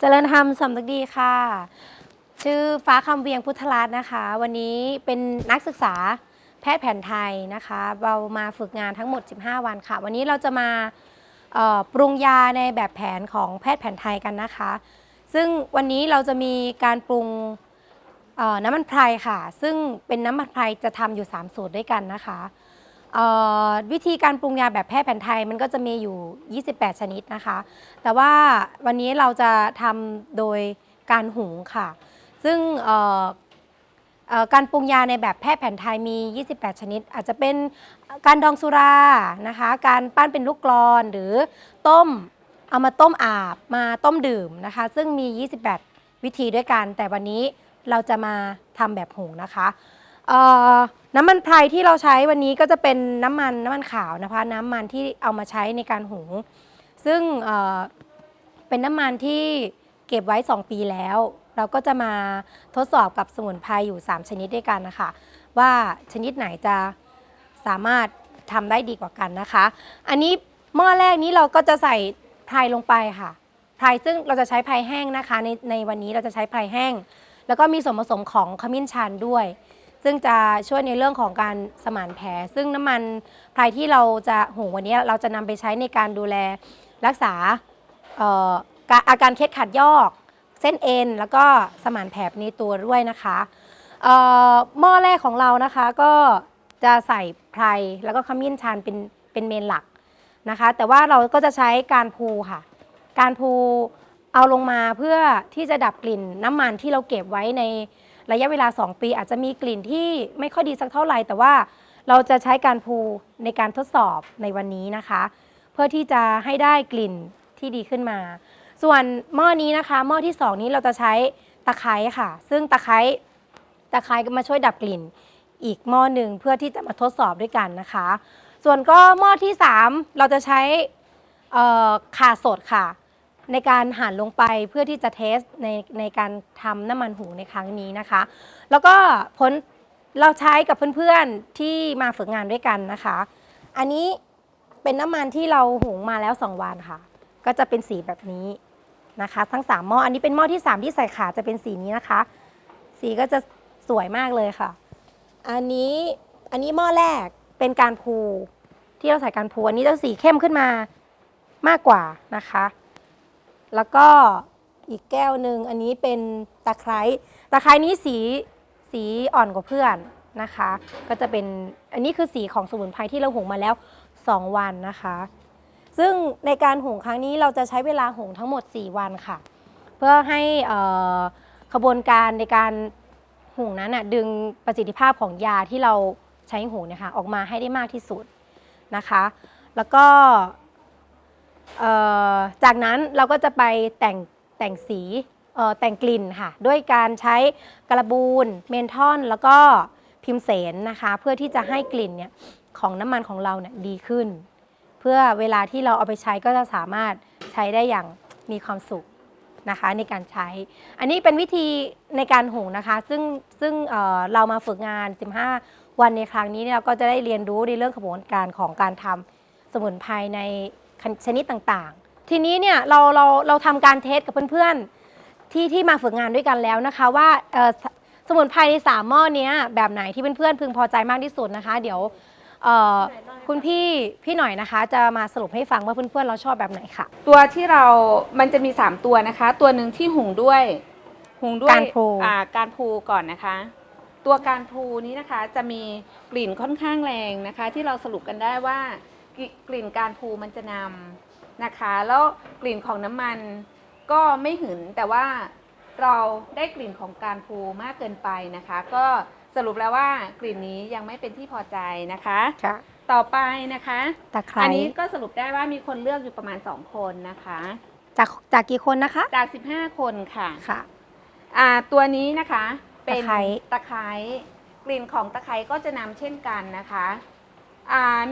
เจริญธรรมสำนึกดีค่ะ ชื่อฟ้าคำเวียงพุทธรัตน์นะคะ วันนี้เป็นนักศึกษาแพทย์แผนไทยนะคะ เรามาฝึกงานทั้งหมด 15 วันค่ะ วันนี้เราจะมาปรุงยาในแบบแผนของแพทย์แผนไทยกันนะคะ ซึ่งวันนี้เราจะมีการปรุงน้ำมันพรายค่ะ ซึ่งเป็นน้ำมันพรายจะทำอยู่ 3 สูตรด้วยกันนะคะ เอ่อวิธีการปรุงยาแบบแพทย์แผนไทยมันก็จะมีอยู่ 28 ชนิดนะคะ แต่ว่าวันนี้เราจะทำโดยการหุงค่ะ ซึ่งเอ่อเอ่อการปรุงยาในแบบแพทย์แผนไทยมี 28 ชนิด อาจจะเป็นการดองสุรานะคะ การปั้นเป็นลูกกลอนหรือต้มเอามาต้มอาบมาต้มดื่มนะคะ ซึ่งมี 28 วิธีด้วยกัน แต่วันนี้เราจะมาทำแบบหุงนะคะเอ่อ น้ำมันไพรที่เราใช้วันนี้ก็จะเป็นน้ำมันน้ำมันขาวนะคะน้ำมันที่เอามาใช้ในการหุง ซึ่งเเป็นน้ำมันที่เก็บไว้ 2 ปีแล้ว เราก็จะมาทดสอบกับสมุนไพรอยู่ 3 ชนิดด้วยกันนะคะ ว่าชนิดไหนจะสามารถทำได้ดีกว่ากันนะคะ อันนี้หม้อแรกนี้เราก็จะใส่ไพรลงไปค่ะไพรซึ่งเราจะใช้ไพรแห้งนะคะในในวันนี้เราจะใช้ไพรแห้ง แล้วก็มีส่วนผสมของขมิ้นชันด้วย ซึ่งจะช่วยในเรื่องของการสมานแผล ซึ่งน้ำมันพรายที่เราจะหุงวันนี้เราจะนำไปใช้ในการดูแลรักษาเอ่อการอาการเคล็ดขัดยอก เส้นเอ็นแล้วก็สมานแผลในตัวด้วยนะคะเอ่อหม้อแรกของเรานะคะก็จะใส่ไพรแล้วก็ขมิ้นชันเป็นเป็นเมนหลักนะคะ แต่ว่าเราก็จะใช้การพูค่ะ การพูเอาลงมาเพื่อที่จะดับกลิ่นน้ำมันที่เราเก็บไว้ใน ระยะเวลา 2 ปี อาจจะมีกลิ่นที่ไม่ค่อยดีสักเท่าไหร่แต่ว่าเราจะใช้การพูในการทดสอบในวันนี้นะคะ เพื่อที่จะให้ได้กลิ่นที่ดีขึ้นมา ส่วนหม้อนี้นะคะ หม้อที่ 2 นี้เราจะใช้ตะไคร้ค่ะ ซึ่งตะไคร้ตะไคร้ก็มาช่วยดับกลิ่นอีกหม้อหนึ่งเพื่อที่จะมาทดสอบด้วยกันนะคะ ส่วนก็หม้อที่ 3 เราจะใช้ข่าสดค่ะ ในการหั่นลงไปเพื่อที่จะเทสในในการทำน้ำมันหูในครั้งนี้นะคะ แล้วก็ผลเราใช้กับเพื่อนๆที่มาฝึกงานด้วยกันนะคะ อันนี้เป็นน้ำมันที่เราหุงมาแล้ว 2 วันค่ะ ก็จะเป็นสีแบบนี้นะคะ ทั้ง 3 หม้อ อันนี้เป็นหม้อที่ 3 ที่ใส่ขาจะเป็นสีนี้นะคะ สีก็จะสวยมากเลยค่ะ อันนี้อันนี้หม้อแรกเป็นการพูที่เราใส่การพูอันนี้จะสีเข้มขึ้นมามากกว่านะคะ แล้วก็อีกแก้วหนึ่งอันนี้เป็นตะไคร้ตะไคร้นี้สีสีอ่อนกว่าเพื่อนนะคะ ก็จะเป็นอันนี้คือสีของสมุนไพรที่เราหุงมาแล้ว 2 วันนะคะ ซึ่งในการหุงครั้งนี้เราจะใช้เวลาหุงทั้งหมด 4 วันค่ะ เพื่อให้ขบวนการในการหุงนั้นดึงประสิทธิภาพของยาที่เราใช้หุงนะคะออกมาให้ได้มากที่สุดนะคะ แล้วก็ จากนั้นเราก็จะไปแต่งแต่งสีแต่งกลิ่นค่ะ ด้วยการใช้กระบูนเมนทอนแล้วก็พิมเสนนะคะ เพื่อที่จะให้กลิ่นเนี่ยของน้ำมันของเราเนี่ยดีขึ้น เพื่อเวลาที่เราเอาไปใช้ก็จะสามารถใช้ได้อย่างมีความสุขนะคะในการใช้ อันนี้เป็นวิธีในการหุงนะคะ ซึ่งซึ่งเเรามาฝึกงาน 15 วันในครั้งนี้เนี่ยเราก็จะได้เรียนรู้ในเรื่องกระบวนการของการทำสมุนไพรใน ชนิดต่างๆ ทีนี้เนี่ยเราเราเราทำการเทสกับเพื่อนๆที่ที่มาฝึกงานด้วยกันแล้วนะคะ ว่าเอ่อสสมุนไพรในสามหม้อเนี้ยแบบไหนที่เพื่อนๆพึงพอใจมากที่สุดนะคะ เดี๋ยวเอ่อคุณพี่พี่หน่อยนะคะ จะมาสรุปให้ฟังว่าเพื่อนๆเราชอบแบบไหนค่ะ ตัวที่เรา มันจะมี 3 ตัวนะคะ ตัวหนึ่งที่หุงด้วย หุงด้วยการพลู อ่าการพลูก่อนนะคะ ตัวการพลูนี้นะคะจะมีกลิ่นค่อนข้างแรงนะคะ ที่เราสรุปกันได้ว่า กลิกลิ่นการพลูมันจะนำนะคะ แล้วกลิ่นของน้ำมันก็ไม่หืนแต่ว่าเราได้กลิ่นของการพลูมากเกินไปนะคะ ก็สรุปแล้วว่ากลิ่นนี้ยังไม่เป็นที่พอใจนะคะค่ะต่อไปนะคะตะไคร้อันนี้ก็สรุปได้ว่ามีคนเลือกอยู่ประมาณ 2 คนนะคะ จากจากกี่คนนะคะ จาก 15 คนค่ะค่ะอ่าตัวนี้นะคะเป็นตะไคร้ตะไคร้กลิ่นของตะไคร้ก็จะนำเช่นกันนะคะอ่า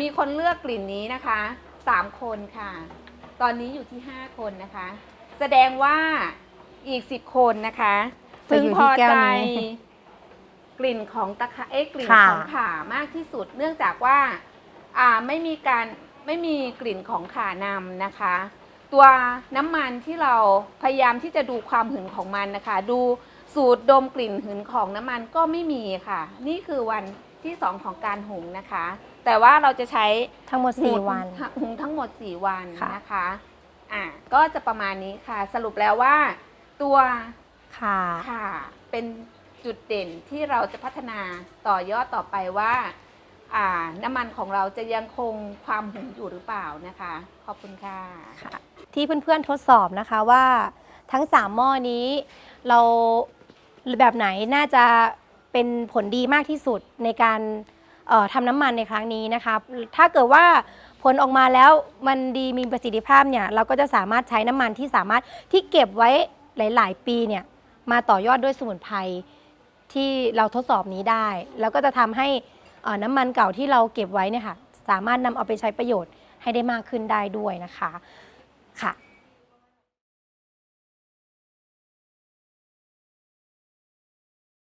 มีคนเลือกกลิ่นนี้นะคะ3คนค่ะ ตอนนี้อยู่ที่5คนนะคะ แสดงว่าอีก10คนนะคะจะพึงอยู่พที่อแก้วใจนี้กลิ่นของตะไคร้เอ้ยกลิ่นข่าของข่ามากที่สุด เนื่องจากว่าอ่าไม่มีการไม่มีกลิ่นของข่านำนะคะ ตัวน้ำมันที่เราพยายามที่จะดูความหึงของมันนะคะ ดูสูตรดมกลิ่นหึงของน้ำมันก็ไม่มีค่ะ นี่คือวัน ที่สองของการหุงนะคะ แต่ว่าเราจะใช้ทั้งหมดหุง4วัน หุงทั้งหมด 4 วันค่ะนะคะอะก็จะประมาณนี้ค่ะ สรุปแล้วว่า ตัวค่ะค่ะ เป็นจุดเด่นที่เราจะพัฒนาต่อยอดต่อไปว่าอ่าน้ำมันของเราจะยังคงความหึงอยู่หรือเปล่านะคะ ขอบคุณค่ะค่ะ ที่เพื่อนๆทดสอบนะคะว่าทั้ง 3 หม้อนี้เราแบบไหนน่าจะ เป็นผลดีมากที่สุดในการออทำน้ำมันในครั้งนี้นะคะถ้าเกิดว่าผลออกมาแล้วมันดีมีประสิทธิภาพเนี่ยเราก็จะสามารถใช้น้ำมันที่สามารถที่เก็บไว้หลาย ๆ ปีเนี่ยมาต่อยอดด้วยสมุนไพรที่เราทดสอบนี้ได้ แล้วก็จะทำให้น้ำมันเก่าที่เราเก็บไว้เนี่ยค่ะสามารถนำเอาไปใช้ประโยชน์ให้ได้มากขึ้นได้ด้วยนะคะค่ะ